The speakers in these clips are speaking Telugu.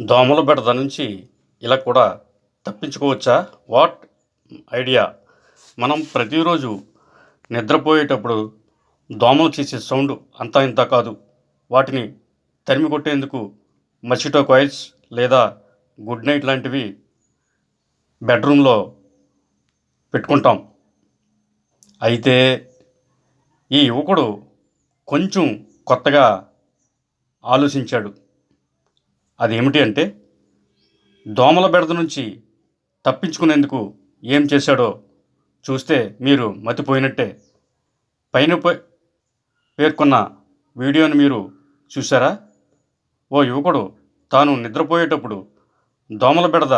దోమల బెడద నుంచి ఇలా కూడా తప్పించుకోవచ్చా? వాట్? ఐడియా. మనం ప్రతిరోజు నిద్రపోయేటప్పుడు దోమలు చేసే సౌండ్ అంతా ఇంత కాదు. వాటిని తరిమి కొట్టేందుకు మస్కిటో కాయిల్స్ లేదా గుడ్ నైట్ లాంటివి బెడ్రూమ్లో పెట్టుకుంటాం. అయితే ఈ యువకుడు కొంచెం కొత్తగా ఆలోచించాడు. అదేమిటి అంటే దోమల బెడద నుంచి తప్పించుకునేందుకు ఏం చేశాడో చూస్తే మీరు మతిపోయినట్టే. పైన పేర్కొన్న వీడియోని మీరు చూసారా ఓ యువకుడు తాను నిద్రపోయేటప్పుడు దోమల బెడద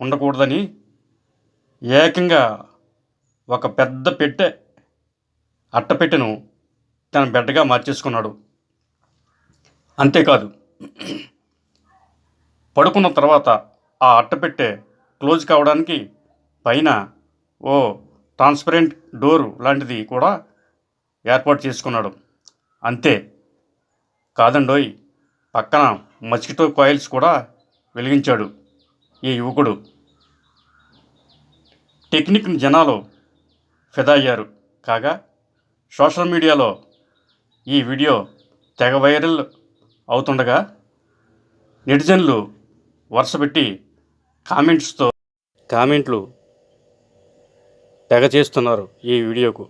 ఉండకూడదని ఏకంగా ఒక పెద్ద పెట్టె అట్టపెట్టెను తన బెడ్డగా మార్చేసుకున్నాడు. అంతేకాదు పడుకున్న తర్వాత ఆ అట్టపెట్టె క్లోజ్ కావడానికి పైన ఓ ట్రాన్స్పరెంట్ డోరు లాంటిది కూడా ఏర్పాటు చేసుకున్నాడు. అంతే. కాదండోయ్ పక్కన మస్కిటో కాయిల్స్ కూడా వెలిగించాడు ఈ యువకుడు. టెక్నిక్ని జనాలు ఫిదా అయ్యారు కాగా సోషల్ మీడియాలో ఈ వీడియో తెగ వైరల్ అవుతుండగా నెటిజన్లు వరుసపెట్టి కామెంట్స్తో కామెంట్లు తెగ చేస్తున్నారు ఈ వీడియోకు.